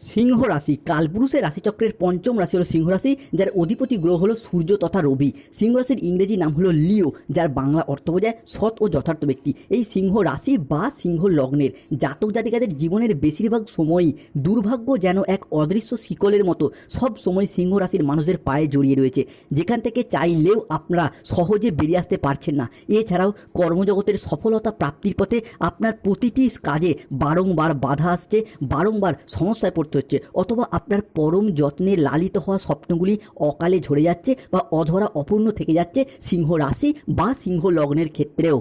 সিংহ রাশি, কালপুরুষের রাশিচক্রের পঞ্চম রাশি হলো সিংহ রাশি, যার অধিপতি গ্রহ হলো সূর্য তথা রবি। সিংহ রাশির ইংরেজি নাম হলো লিও, যার বাংলা অর্থ বোঝায় সৎ ও যথার্থ ব্যক্তি। এই সিংহ রাশি বা সিংহ লগ্নের জাতক জাতিকাদের জীবনের বেশিরভাগ সময়ই দুর্ভাগ্য যেন এক অদৃশ্য শিকলের মতো সব সময় সিংহ রাশির মানুষের পায়ে জড়িয়ে রয়েছে। যেখান থেকে চাইলেও আপনারা সহজে বেরিয়ে আসতে পারছেন না। এছাড়াও কর্মজগতের সফলতা প্রাপ্তির পথে আপনার প্রতিটি কাজে বারংবার বাধা আসছে, বারংবার সমস্যায় পড়তে হচ্ছে। অথবা আপনার পরম যত্নে লালিত হওয়া স্বপ্নগুলি অকালে ঝরে যাচ্ছে বা অধরা অপূর্ণ থেকে যাচ্ছে সিংহ রাশি বা সিংহ লগ্নের ক্ষেত্রেও।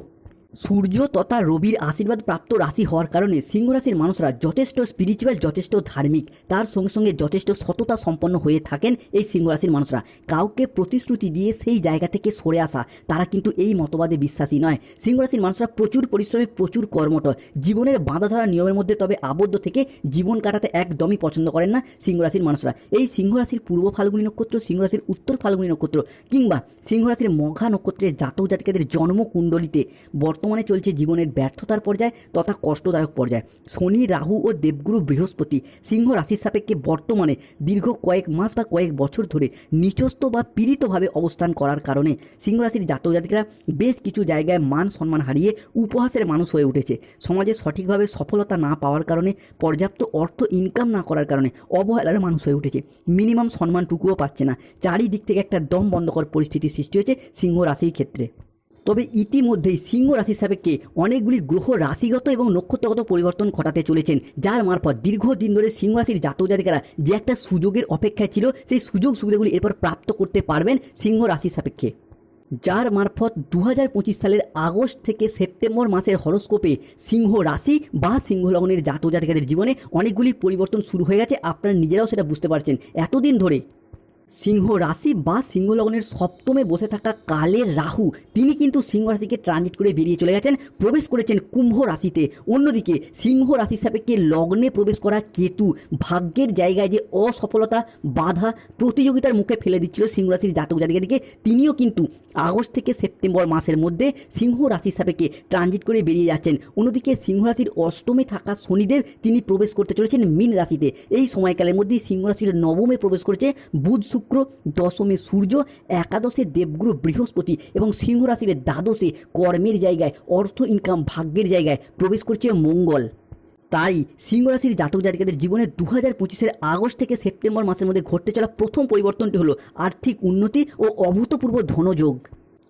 সূর্য তথা রবির আশীর্বাদ প্রাপ্ত রাশি হওয়ার কারণে সিংহ রাশির মানুষরা যথেষ্ট স্পিরিচুয়াল যথেষ্ট ধার্মিক। তার সঙ্গে সঙ্গে যথেষ্ট সততা সম্পন্ন হয়ে থাকেন এই সিংহ রাশির মানুষরা। কাউকে প্রতিশ্রুতি দিয়ে সেই জায়গা থেকে সরে আসা, তারা কিন্তু এই মতবাদে বিশ্বাসী নয়। সিংহ রাশির মানুষরা প্রচুর পরিশ্রমী, প্রচুর কর্মঠ। জীবনের বাঁধাধরা নিয়মের মধ্যে তবে আবদ্ধ থেকে জীবন কাটাতে একদমই পছন্দ করেন না সিংহ রাশির মানুষরা। এই সিংহ রাশির পূর্ব ফাল্গুনী নক্ষত্র, সিংহ রাশির উত্তর ফাল্গুনী নক্ষত্র কিংবা সিংহ রাশির মঘা নক্ষত্রের জাতক জাতিকাদের জন্মকুণ্ডলিতে বর্তমানে চলছে জীবনের ব্যর্থতার পর্যায় তথা কষ্টদায়ক পর্যায়। শনি, রাহু ও দেবগুরু বৃহস্পতি সিংহ রাশির সাপেক্ষে বর্তমানে দীর্ঘ কয়েক মাস বা কয়েক বছর ধরে নিচস্থ বা পীড়িতভাবে অবস্থান করার কারণে সিংহ রাশির জাতক জাতিকারা বেশ কিছু জায়গায় মান সম্মান হারিয়ে উপহাসের মানুষ হয়ে উঠেছে। সমাজে সঠিকভাবে সফলতা না পাওয়ার কারণে, পর্যাপ্ত অর্থ ইনকাম না করার কারণে অবহেলার মানুষ হয়ে উঠেছে। মিনিমাম সম্মানটুকুও পাচ্ছে না। চারিদিক থেকে একটা দম বন্ধকর পরিস্থিতির সৃষ্টি হয়েছে সিংহ রাশির ক্ষেত্রে। তবে ইতিমধ্যেই সিংহ রাশির সাপেক্ষে অনেকগুলি গ্রহ রাশিগত এবং নক্ষত্রগত পরিবর্তন ঘটাতে চলেছেন, যার মারফত দীর্ঘদিন ধরে সিংহ রাশির জাতক জাতিকারা যে একটা সুযোগের অপেক্ষায় ছিল, সেই সুযোগ সুবিধাগুলি এরপর প্রাপ্ত করতে পারবেন সিংহ রাশির সাপেক্ষে। যার মারফত দু হাজার পঁচিশ সালের আগস্ট থেকে সেপ্টেম্বর মাসের হরস্কোপে সিংহ রাশি বা সিংহ লগ্নের জাতক জাতিকাদের জীবনে অনেকগুলি পরিবর্তন শুরু হয়ে গেছে, আপনারা নিজেরাও সেটা বুঝতে পারছেন। এতদিন ধরে সিংহ রাশি বা সিংহ লগ্নের সপ্তমে বসে থাকা কালের রাহু, তিনি কিন্তু সিংহ রাশিকে ট্রানজিট করে বেরিয়ে চলে গেছেন, প্রবেশ করেছেন কুম্ভ রাশিতে। অন্যদিকে, সিংহ রাশির সাপেক্ষে লগ্নে প্রবেশ করা কেতু, ভাগ্যের জায়গায় যে অসফলতা, বাধা প্রতিযোগিতার মুখে ফেলে দিচ্ছিল সিংহ রাশির জাতক জাতিকাদিকে তিনিও কিন্তু আগস্ট থেকে সেপ্টেম্বর মাসের মধ্যে সিংহ রাশির সাপেক্ষে ট্রানজিট করে বেরিয়ে যাচ্ছেন। অন্যদিকে, সিংহ রাশির অষ্টমে থাকা শনিদেব, তিনি প্রবেশ করতে চলেছেন মীন রাশিতে। এই সময়কালের মধ্যেই সিংহ রাশির নবমে প্রবেশ করেছে বুধ শুক্র, দশমে সূর্য, একাদশে দেবগুরু বৃহস্পতি এবং সিংহ রাশির দ্বাদশে কর্মের জায়গায়, অর্থ ইনকাম ভাগ্যের জায়গায় প্রবেশ করছে মঙ্গল। তাই সিংহ রাশির জাতক জাতিকাদের জীবনে দু হাজার পঁচিশের আগস্ট থেকে সেপ্টেম্বর মাসের মধ্যে ঘটতে চলা প্রথম পরিবর্তনটি হলো আর্থিক উন্নতি ও অভূতপূর্ব ধনযোগ।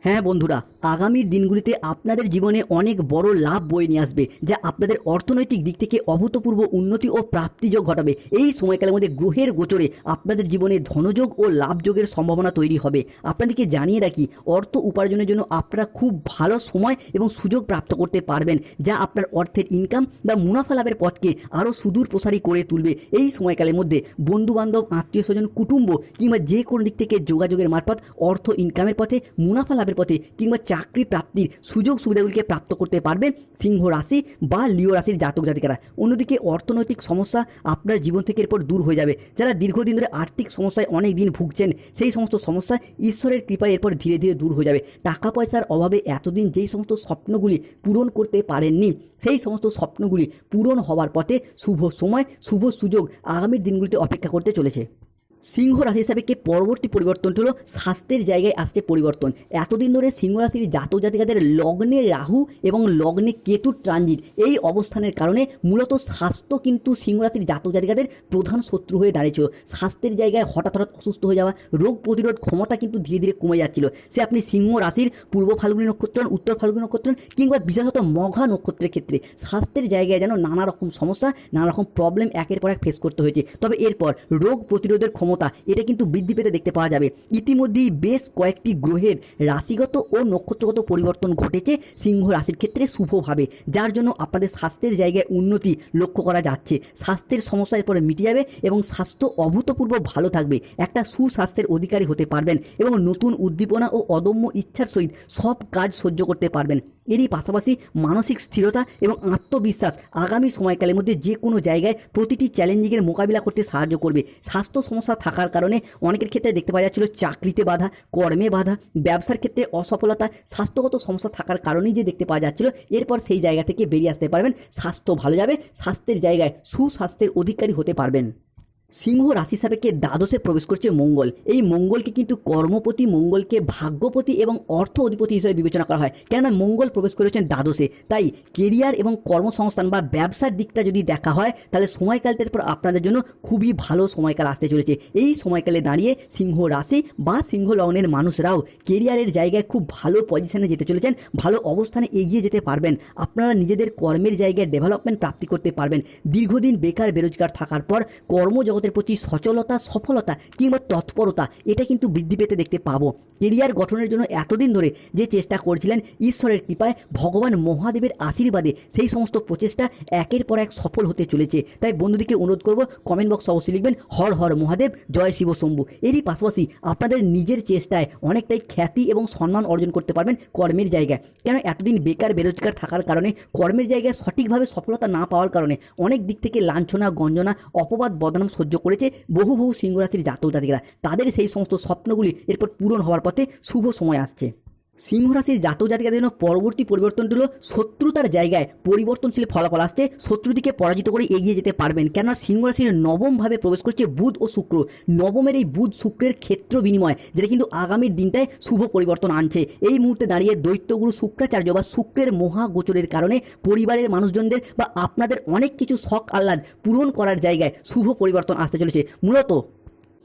হ্যাঁ বন্ধুরা আগামীর দিনগুলিতে আপনাদের জীবনে অনেক বড় লাভ বয়ে নিয়ে আসবে, যা আপনাদের অর্থনৈতিক দিক থেকে অভূতপূর্ব উন্নতি ও প্রাপ্তিযোগ ঘটাবে। এই সময়কালের মধ্যে গ্রহের গোচরে আপনাদের জীবনে ধনযোগ ও লাভযোগের সম্ভাবনা তৈরি হবে। আপনাদেরকে জানিয়ে রাখি, অর্থ উপার্জনের জন্য আপনারা খুব ভালো সময় এবং সুযোগ প্রাপ্ত করতে পারবেন, যা আপনার অর্থের ইনকাম বা মুনাফা লাভের পথকে আরও সুদূর প্রসারী করে তুলবে। এই সময়কালের মধ্যে বন্ধুবান্ধব আত্মীয় স্বজন কুটুম্ব কিংবা যে কোনো দিক থেকে যোগাযোগের মারফত, অর্থ ইনকামের পথে, মুনাফা লাভের পথে কিংবা চাকরি প্রাপ্তির সুযোগ সুবিধাগুলিকে প্রাপ্ত করতে পারবেন সিংহ রাশি বা লিও রাশির জাতক জাতিকারা। অন্যদিকে অর্থনৈতিক সমস্যা আপনার জীবন থেকে এরপর দূর হয়ে যাবে। যারা দীর্ঘদিন ধরে আর্থিক সমস্যায় অনেক দিন ভুগছেন, সেই সমস্ত সমস্যা ঈশ্বরের কৃপায় এরপর ধীরে ধীরে দূর হয়ে যাবে। টাকা পয়সার অভাবে এতদিন যেই সমস্ত স্বপ্নগুলি পূরণ করতে পারেননি, সেই সমস্ত স্বপ্নগুলি পূরণ হওয়ার পথে শুভ সময়, শুভ সুযোগ আগামীর দিনগুলিতে অপেক্ষা করতে চলেছে। সিংহ রাশি হিসাবে কে পরবর্তী পরিবর্তনটি হলো স্বাস্থ্যের জায়গায় আসছে পরিবর্তন। এতদিন ধরে সিংহ রাশির জাতক জাতিকাদের লগ্নে রাহু এবং লগ্নে কেতুর ট্রানজিট, এই অবস্থানের কারণে মূলত স্বাস্থ্য কিন্তু সিংহ রাশির জাতক জাতিকাদের প্রধান শত্রু হয়ে দাঁড়িয়েছিল। স্বাস্থ্যের জায়গায় হঠাৎ হঠাৎ অসুস্থ হয়ে যাওয়া, রোগ প্রতিরোধ ক্ষমতা কিন্তু ধীরে ধীরে কমে যাচ্ছিল। সে আপনি সিংহ রাশির পূর্ব ফাল্গুনী নক্ষত্র উত্তর ফাল্গুনী নক্ষত্র কিংবা বিশেষত মঘা নক্ষত্রের ক্ষেত্রে স্বাস্থ্যের জায়গায় যেন নানা রকম সমস্যা, নানা রকম প্রবলেম একের পর এক ফেস করতে হয়েছে। তবে এরপর রোগ প্রতিরোধের ক্ষমতা এটা কিন্তু বৃদ্ধি পেতে দেখতে পাওয়া যাবে। ইতিমধ্যেই বেশ কয়েকটি গ্রহের রাশিগত ও নক্ষত্রগত পরিবর্তন ঘটেছে সিংহ রাশির ক্ষেত্রে শুভভাবে, যার জন্য আপনাদের স্বাস্থ্যের জায়গায় উন্নতি লক্ষ্য করা যাচ্ছে। স্বাস্থ্যের সমস্যা এরপরে মিটে যাবে এবং স্বাস্থ্য অভূতপূর্ব ভালো থাকবে। একটা সুস্বাস্থ্যের অধিকারী হতে পারবেন এবং নতুন উদ্দীপনা ও অদম্য ইচ্ছার সহিত সব কাজ সহ্য করতে পারবেন। এরই পাশাপাশি মানসিক স্থিরতা এবং আত্মবিশ্বাস আগামী সময়কালের মধ্যে যে কোনো জায়গায় প্রতিটি চ্যালেঞ্জিংয়ের মোকাবিলা করতে সাহায্য করবে। স্বাস্থ্য সমস্যা থাকার কারণে অনেকের ক্ষেত্রে দেখতে পাওয়া যাচ্ছিল চাকরিতে বাধা, কর্মে বাধা, ব্যবসার ক্ষেত্রে অসফলতা, স্বাস্থ্যগত সমস্যা থাকার কারণেই যে দেখতে পাওয়া যাচ্ছিল, এরপর সেই জায়গা থেকে বেরিয়ে আসতে পারবেন। স্বাস্থ্য ভালো যাবে, স্বাস্থ্যের জায়গায় সুস্বাস্থ্যের অধিকারী হতে পারবেন। সিংহ রাশি সাপেক্ষে দ্বাদশে প্রবেশ করছে মঙ্গল। এই মঙ্গলকে কিন্তু কর্মপতি, মঙ্গলকে ভাগ্যপতি এবং অর্থ অধিপতি হিসেবে বিবেচনা করা হয়। কেননা মঙ্গল প্রবেশ করেছেন দ্বাদশে। তাই কেরিয়ার এবং কর্মসংস্থান বা ব্যবসার দিকটা যদি দেখা হয়, তাহলে সময়কালটার পর আপনাদের জন্য খুবই ভালো সময়কাল আসতে চলেছে। এই সময়কালে দাঁড়িয়ে সিংহ রাশি বা সিংহ লগ্নের মানুষরাও কেরিয়ারের জায়গায় খুব ভালো পজিশনে যেতে চলেছেন, ভালো অবস্থানে এগিয়ে যেতে পারবেন। আপনারা নিজেদের কর্মের জায়গায় ডেভেলপমেন্ট প্রাপ্তি করতে পারবেন। দীর্ঘদিন বেকার, বেরোজগার থাকার পর কর্মজগতের প্রতি সচলতা সফলতা কিংবা তৎপরতা এটা কিন্তু বৃদ্ধি পেতে দেখতে পাবো। কেরিয়ার গঠনের জন্য এতদিন ধরে যে চেষ্টা করছিলেন ঈশ্বরের কৃপায় ভগবান মহাদেবের আশীর্বাদে, সেই সমস্ত প্রচেষ্টা একের পর এক সফল হতে চলেছে। তাই বন্ধুদিকে অনুরোধ করব কমেন্ট বক্স অবশ্যই লিখবেন, হর হর মহাদেব, জয় শিব শম্ভু। এরই পাশাপাশি আপনাদের নিজের চেষ্টায় অনেকটাই খ্যাতি এবং সম্মান অর্জন করতে পারবেন কর্মের জায়গায়। কেন এতদিন বেকার, বেরোজগার থাকার কারণে, কর্মের জায়গায় সঠিকভাবে সফলতা না পাওয়ার কারণে অনেক দিক থেকে লাঞ্ছনা, গঞ্জনা, অপবাদ, বদনাম সহ্য করেছে বহু বহু সিংহরাশির জাতক জাতিকরা তাদের সেই সমস্ত স্বপ্নগুলি এরপর পূরণ হওয়ার পথে শুভ সময় আসছে। সিংহ রাশির জাতক জাতিকাদের জন্য পরবর্তী পরিবর্তনটি হলো শত্রুতার জায়গায় পরিবর্তনশীল ফলাফল আসছে। শত্রুটিকে পরাজিত করে এগিয়ে যেতে পারবেন। কেননা সিংহ রাশির নবমভাবে প্রবেশ করছে বুধ ও শুক্র। নবমের এই বুধ শুক্রের ক্ষেত্র বিনিময়, যেটা কিন্তু আগামীর দিনটায় শুভ পরিবর্তন আনছে। এই মুহূর্তে দাঁড়িয়ে দৈত্যগুরু শুক্রাচার্য বা শুক্রের মহাগোচরের কারণে পরিবারের মানুষজনদের বা আপনাদের অনেক কিছু শখ আহ্লাদ পূরণ করার জায়গায় শুভ পরিবর্তন আসতে চলেছে। মূলত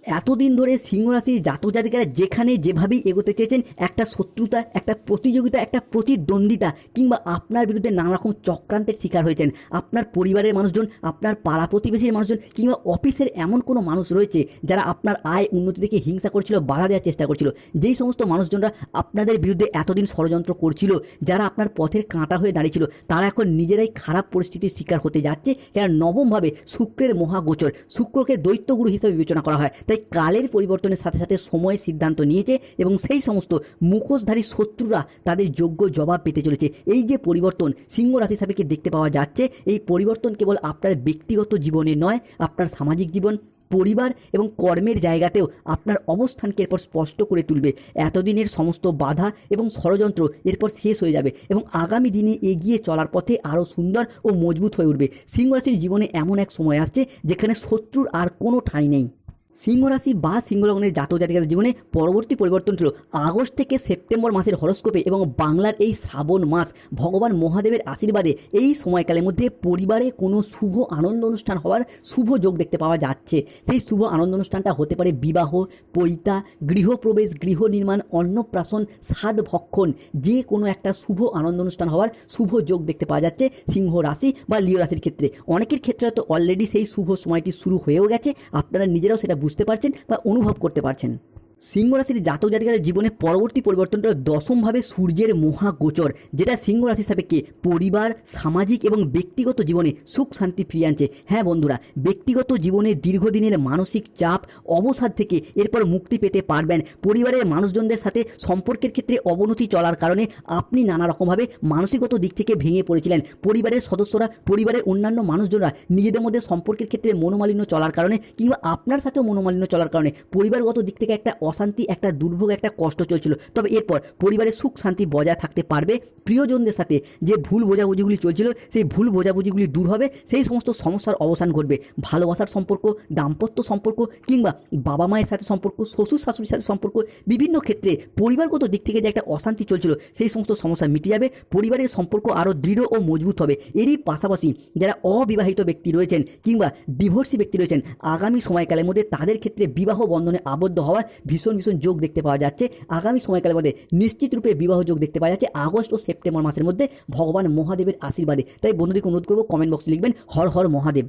এতদিন ধরে সিংহ রাশির জাতক জাতিকারা যেখানে যেভাবেই এগোতে চেয়েছেন, একটা শত্রুতা, একটা প্রতিযোগিতা, একটা প্রতিদ্বন্দ্বিতা কিংবা আপনার বিরুদ্ধে নানা রকম চক্রান্তের শিকার হয়েছেন। আপনার পরিবারের মানুষজন, আপনার পাড়া প্রতিবেশীর মানুষজন কিংবা অফিসের এমন কোনো মানুষ রয়েছে যারা আপনার আয় উন্নতি থেকে হিংসা করছিল, বাধা দেওয়ার চেষ্টা করছিল। যেই সমস্ত মানুষজনরা আপনাদের বিরুদ্ধে এতদিন ষড়যন্ত্র করছিল, যারা আপনার পথের কাঁটা হয়ে দাঁড়িয়েছিল, তারা এখন নিজেরাই খারাপ পরিস্থিতির শিকার হতে যাচ্ছে। কেন নবমভাবে শুক্রের মহাগোচর, শুক্রকে দৈত্যগুরু হিসেবে বিবেচনা করা হয়। কালের পরিবর্তনের সাথে সাথে সময় সিদ্ধান্ত নিয়েছে এবং সেই সমস্ত মুখোশধারী শত্রুরা তাদের যোগ্য জবাব পেতে চলেছে। এই যে পরিবর্তন সিংহ রাশি সাপেক্ষে দেখতে পাওয়া যাচ্ছে, এই পরিবর্তন কেবল আপনার ব্যক্তিগত জীবনে নয়, আপনার সামাজিক জীবন, পরিবার এবং কর্মের জায়গাতেও আপনার অবস্থানকে এরপর স্পষ্ট করে তুলবে। এতদিনের সমস্ত বাধা এবং ষড়যন্ত্র এরপর শেষ হয়ে যাবে এবং আগামী দিনে এগিয়ে চলার পথে আরও সুন্দর ও মজবুত হয়ে উঠবে। সিংহ রাশির জীবনে এমন এক সময় আসছে যেখানে শত্রুর আর কোনো ঠাঁই নেই। সিংহ রাশি বা সিংহলগ্নের জাতক জাতিকাদের জীবনে পরবর্তী পরিবর্তন ছিল। আগস্ট থেকে সেপ্টেম্বর মাসের হরস্কোপে এবং বাংলার এই শ্রাবণ মাস ভগবান মহাদেবের আশীর্বাদে এই সময়কালের মধ্যে পরিবারে কোনো শুভ আনন্দ অনুষ্ঠান হওয়ার শুভ যোগ দেখতে পাওয়া যাচ্ছে। সেই শুভ আনন্দ অনুষ্ঠানটা হতে পারে বিবাহ, পৈতা, গৃহপ্রবেশ, গৃহ নির্মাণ, অন্নপ্রাশন সাদ ভক্ষণ, যে কোনো একটা শুভ আনন্দ অনুষ্ঠান হওয়ার শুভ যোগ দেখতে পাওয়া যাচ্ছে সিংহ রাশি বা লিও রাশির ক্ষেত্রে। অনেকের ক্ষেত্রে হয়তো অলরেডি সেই শুভ সময়টি শুরু হয়েও গেছে। আপনারা নিজেরাও সেটা বুঝতে পারছেন বা অনুভব করতে পারছেন। সিংহ রাশির জাতক জাতিকাদের জীবনে পরবর্তী পরিবর্তনটা দশমভাবে সূর্যের মহাগোচর, যেটা সিংহ রাশির সাপেক্ষে পরিবার, সামাজিক এবং ব্যক্তিগত জীবনে সুখ শান্তি ফিরিয়ে আনছে। হ্যাঁ বন্ধুরা, ব্যক্তিগত জীবনে দীর্ঘদিনের মানসিক চাপ, অবসাদ থেকে এরপর মুক্তি পেতে পারবেন। পরিবারের মানুষজনদের সাথে সম্পর্কের ক্ষেত্রে অবনতি চলার কারণে আপনি নানা রকমভাবে মানসিকগত দিক থেকে ভেঙে পড়েছিলেন। পরিবারের সদস্যরা, পরিবারের অন্যান্য মানুষজনরা নিজেদের মধ্যে সম্পর্কের ক্ষেত্রে মনোমালিন্য চলার কারণে কিংবা আপনার সাথেও মনোমালিন্য চলার কারণে পরিবারগত দিক থেকে একটা অশান্তি, একটা দুর্ভোগ, একটা কষ্ট চলছিল। তবে এরপর পরিবারের সুখ, শান্তি বজায় থাকতে পারবে প্রিয়জনদের সাথে। যে ভুল বোঝাবুঝিগুলি চলছিল, সেই ভুল বোঝাবুঝিগুলি দূর হবে, সেই সমস্ত সমস্যার অবসান ঘটবে। ভালোবাসার সম্পর্ক, দাম্পত্য সম্পর্ক কিংবা বাবা মায়ের সাথে সম্পর্ক, শ্বশুর শাশুড়ির সাথে সম্পর্ক, বিভিন্ন ক্ষেত্রে পরিবারগত দিক থেকে যে একটা অশান্তি চলছিল, সেই সমস্ত সমস্যা মিটে যাবে, পরিবারের সম্পর্ক আরও দৃঢ় ও মজবুত হবে। এরই পাশাপাশি যারা অবিবাহিত ব্যক্তি রয়েছেন কিংবা ডিভোর্সি ব্যক্তি রয়েছেন, আগামী সময়কালের মধ্যে তাদের ক্ষেত্রে বিবাহ বন্ধনে আবদ্ধ হওয়ার ভীষণ ভীষণ যোগ দেখতে পাওয়া যাচ্ছে। আগামী সময়কালের মধ্যে নিশ্চিত রূপে বিবাহ যোগ দেখতে পাওয়া যাচ্ছে। আগস্ট ও সেপ্টেম্বর মাসের মধ্যে ভগবান মহাদেবের আশীর্বাদে। তাই বন্ধুদেরকে অনুরোধ করব কমেন্ট বক্সে লিখবেন, হর হর মহাদেব।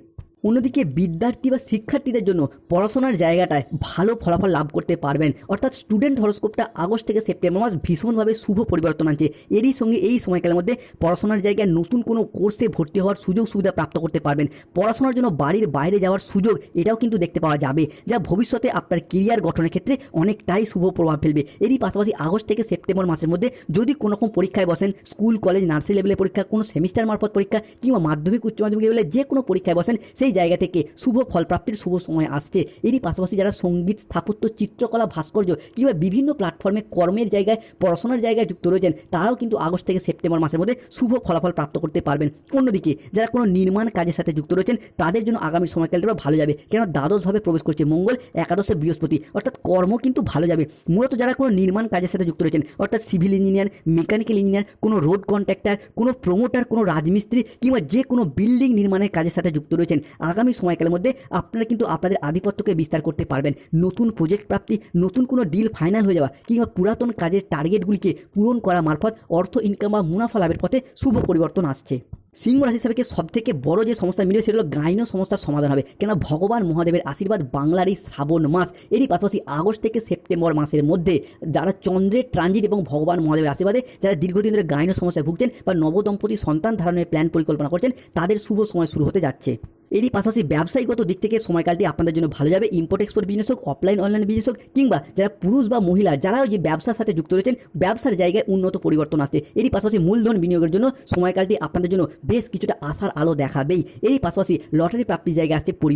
অন্যদিকে বিদ্যার্থী বা শিক্ষার্থীদের জন্য পড়াশোনার জায়গাটায় ভালো ফলাফল লাভ করতে পারবেন। অর্থাৎ স্টুডেন্ট হরস্কোপটা আগস্ট থেকে সেপ্টেম্বর মাস ভীষণভাবে শুভ পরিবর্তন আনছে। এরই সঙ্গে এই সময়কালের মধ্যে পড়াশোনার জায়গায় নতুন কোনো কোর্সে ভর্তি হওয়ার সুযোগ সুবিধা প্রাপ্ত করতে পারবেন। পড়াশোনার জন্য বাড়ির বাইরে যাওয়ার সুযোগ এটাও কিন্তু দেখতে পাওয়া যাবে, যা ভবিষ্যতে আপনার কেরিয়ার গঠনের ক্ষেত্রে অনেকটাই শুভ প্রভাব ফেলবে। এরই পাশাপাশি আগস্ট থেকে সেপ্টেম্বর মাসের মধ্যে যদি কোনো রকম পরীক্ষায় বসেন স্কুল কলেজ নার্সারি লেভেলের পরীক্ষা, কোনো সেমিস্টার মারফত পরীক্ষা কিংবা মাধ্যমিক, উচ্চ মাধ্যমিক লেভেলে যে কোনো পরীক্ষায় বসেন, সেই জায়গা থেকে শুভ ফলপ্রাপ্তির শুভ সময় আসছে। এরই পাশাপাশি যারা সংগীত, স্থাপত্য, চিত্রকলা, ভাস্কর্য কিংবা বিভিন্ন প্ল্যাটফর্মে কর্মের জায়গায়, পড়াশোনার জায়গায় যুক্ত রয়েছেন, তারাও কিন্তু আগস্ট থেকে সেপ্টেম্বর মাসের মধ্যে শুভ ফলাফল প্রাপ্ত করতে পারবেন। অন্যদিকে, যারা কোনো নির্মাণ কাজের সাথে যুক্ত রয়েছেন, তাদের জন্য আগামী সময়কালটা ভালো যাবে। কেন দ্বাদশভাবে প্রবেশ করছে মঙ্গল, একাদশে বৃহস্পতি। অর্থাৎ কর্ম কিন্তু ভালো যাবে। মূলত যারা কোনো নির্মাণ কাজের সাথে যুক্ত রয়েছেন, অর্থাৎ সিভিল ইঞ্জিনিয়ার মেকানিক্যাল ইঞ্জিনিয়ার কোনো রোড কন্ট্রাক্টর কোনো প্রমোটার কোনো রাজমিস্ত্রি কিংবা যে কোনো বিল্ডিং নির্মাণের কাজের সাথে যুক্ত রয়েছেন আগামী সময়কালের মধ্যে আপনারা কিন্তু আপনাদের আধিপত্যকে বিস্তার করতে পারবেন। নতুন প্রজেক্ট প্রাপ্তি, নতুন কোনো ডিল ফাইনাল হয়ে যাওয়া কিংবা পুরাতন কাজের টার্গেটগুলিকে পূরণ করা মারফত অর্থ ইনকাম বা মুনাফা লাভের পথে শুভ পরিবর্তন আসছে। সিংহ রাশি হিসাবে সব থেকে বড় যে সমস্যা মিলবে সেটা হলো গাইন সমস্যার সমাধান হবে। কেন ভগবান মহাদেবের আশীর্বাদ বাংলার এই শ্রাবণ মাস, এরই পাশাপাশি আগস্ট থেকে সেপ্টেম্বর মাসের মধ্যে যারা চন্দ্রের ট্রানজিট এবং ভগবান মহাদেবের আশীর্বাদে যারা দীর্ঘদিন ধরে গাইন সমস্যায় ভুগছেন বা নবদম্পতি সন্তান ধারণের প্ল্যান পরিকল্পনা করছেন, তাদের শুভ সময় শুরু হতে যাচ্ছে। এরই পাশাপাশি ব্যবসায়ীগত দিক থেকে সময়কালটি আপনাদের জন্য ভালো যাবে। ইম্পোর্ট এক্সপোর্ট বিজনেস হোক অফলাইন অনলাইন বিজনেস হোক, কিংবা যারা পুরুষ বা মহিলা, যারা যে ব্যবসার সাথে যুক্ত রয়েছেন, ব্যবসার জায়গায় উন্নত পরিবর্তন আসছে। এরই পাশাপাশি মূলধন বিনিয়োগের জন্য সময়কালটি আপনাদের জন্য বেশ কিছুটা আশার আলো দেখাবেই। এরই পাশাপাশি লটারি প্রাপ্তির জায়গায় আসছে পরিবর্তন।